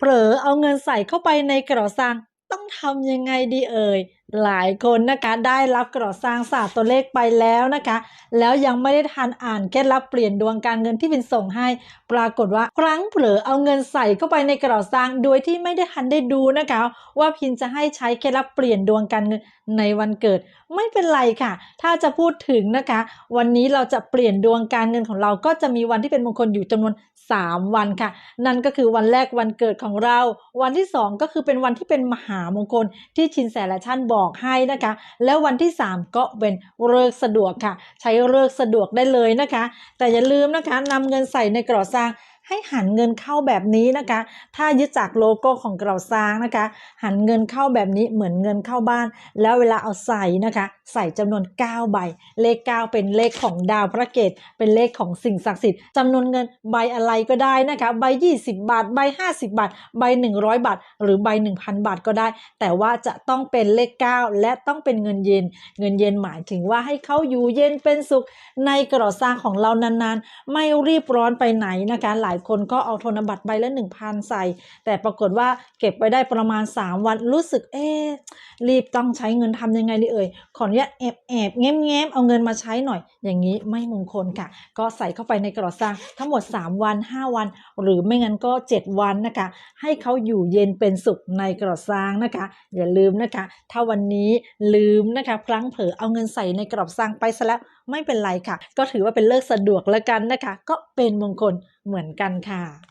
เผลอเอาเงินใส่เข้าไปในกระสังต้องทำยังไงดีเอ่ย หลายคนนะคะได้รับกระสังศาสตร์ตัวเลขไปแล้วนะคะ แล้วยังไม่ได้ทันอ่านเคล็ดลับเปลี่ยนดวงการเงินที่เป็นส่งให้ ปรากฏว่าครั้งเผลอเอาเงินใส่เข้าไปในกระสังโดยที่ไม่ได้ทันได้ดูนะคะ ว่าพินจะให้ใช้เคล็ดลับเปลี่ยนดวงการเงินในวันเกิด ไม่เป็นไรค่ะ ถ้าจะพูดถึงนะคะ วันนี้เราจะเปลี่ยนดวงการเงินของเราก็จะมีวันที่เป็นมงคลอยู่จำนวน 3 วันค่ะ นั่นก็คือวันแรกวันเกิดของเรา วันที่ 2 ก็คือเป็นวันที่เป็นมหามงคลที่ชินแสและท่นบอกอกให้นะคะ แล้ววันที่ 3 ก็เป็นเลิกสะดวกค่ะ ใช้เลิกสะดวกได้เลยนะคะ แต่อย่าลืมนะคะนำเงินใส่ในกระสร้าง ให้หันเงินเข้าแบบนี้นะคะ ถ้ายึดจากโลโก้ของกระสร้างนะคะ หันเงินเข้าแบบนี้เหมือนเงินเข้าบ้าน แล้วเวลาเอาใส่นะคะ ใส่จำนวน 9 ใบ เลข 9 เป็นเลขของดาวพระเกตเป็นเลขของสิ่งศักดิ์สิทธิ์จำนวนเงินใบอะไรก็ได้นะคะ ใบ 20 บาท ใบ 50 บาท ใบ 100 บาท หรือใบ 1,000 บาทก็ได้ แต่ว่าจะต้องเป็นเลข 9 และต้องเป็นเงินเย็น เงินเย็นหมายถึงว่าให้เขาอยู่เย็นเป็นสุขในกระสร้างของเรานานๆ ไม่รีบร้อนไปไหนนะคะ หลายคนก็เอาธนบัตรใบละ 1,000 ใส่ แต่ปรากฏว่าเก็บไปได้ประมาณ 3 วันรู้สึกเอ๊ะรีบต้องใช้เงินทำยังไงดีเอ่ยขออนุญาตแอบแอบแง้มแง้มเอาเงินมาใช้หน่อย อย่างนี้ไม่มงคลค่ะ ก็ใส่เข้าไปในกระสร้างทั้งหมด 3 วัน 5 วัน หรือไม่งั้นก็ 7 วันนะคะ ให้เขาอยู่เย็นเป็นสุขในกระสร้างนะคะ อย่าลืมนะคะ ถ้าวันนี้ลืมนะคะพลั้งเผลอเอาเงินใส่ในกระสร้างไปซะแล้วไม่เป็นไรค่ะ ก็ถือว่าเป็นเลิกสะดวกแล้วกันนะคะ ก็เป็นมงคล เหมือนกันค่ะ